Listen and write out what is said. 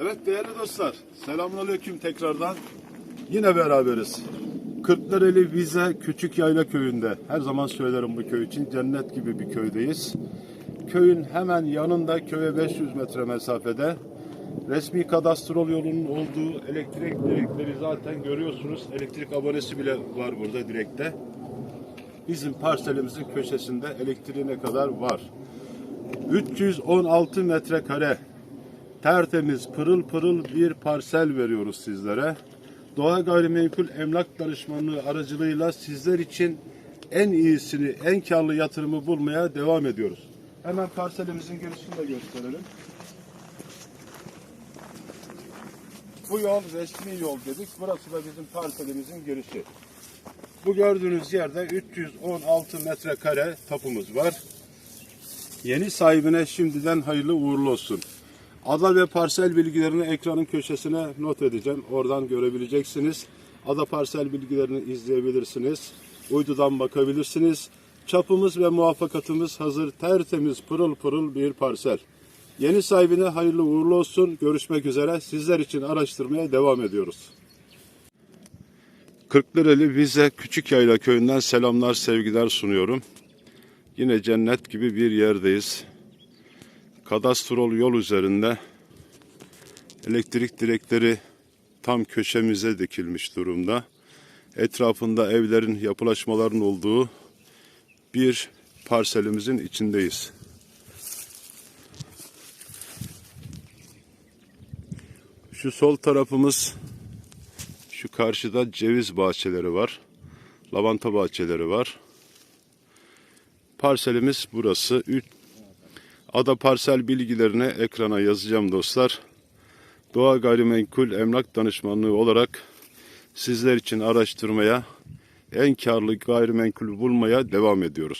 Değerli dostlar, selamünaleyküm tekrardan. Yine beraberiz. Kırklareli Vize Küçük Yayla Köyü'nde. Her zaman söylerim bu köy için cennet gibi bir köydeyiz. Köyün hemen yanında köye 500 metre mesafede resmi kadastrol yolunun olduğu elektrik direkleri zaten görüyorsunuz. Elektrik abonesi bile var burada direkte. Bizim parselimizin köşesinde elektriğine kadar var. 316 metrekare tertemiz pırıl pırıl bir parsel veriyoruz sizlere. Doğa Gayrimenkul Emlak Danışmanlığı aracılığıyla sizler için en iyisini, en karlı yatırımı bulmaya devam ediyoruz. Hemen parselimizin girişini de gösterelim. Bu yol resmi yol dedik. Burası da bizim parselimizin girişi. Bu gördüğünüz yerde 316 metrekare tapumuz var. Yeni sahibine şimdiden hayırlı uğurlu olsun. Ada ve parsel bilgilerini ekranın köşesine not edeceğim. Oradan görebileceksiniz. Ada parsel bilgilerini izleyebilirsiniz. Uydudan bakabilirsiniz. Çapımız ve muvaffakatımız hazır, tertemiz, pırıl pırıl bir parsel. Yeni sahibine hayırlı uğurlu olsun. Görüşmek üzere. Sizler için araştırmaya devam ediyoruz. Kırklareli Vize Küçük Yayla Köyü'nden selamlar, sevgiler sunuyorum. Yine cennet gibi bir yerdeyiz. Kadastrol yol üzerinde elektrik direkleri tam köşemize dikilmiş durumda. Etrafında evlerin, yapılaşmaların olduğu bir parselimizin içindeyiz. Şu sol tarafımız şu karşıda ceviz bahçeleri var. Lavanta bahçeleri var. Parselimiz burası. Ada parsel bilgilerini ekrana yazacağım dostlar. Doğa Gayrimenkul Emlak Danışmanlığı olarak sizler için araştırmaya, en karlı gayrimenkul bulmaya devam ediyoruz.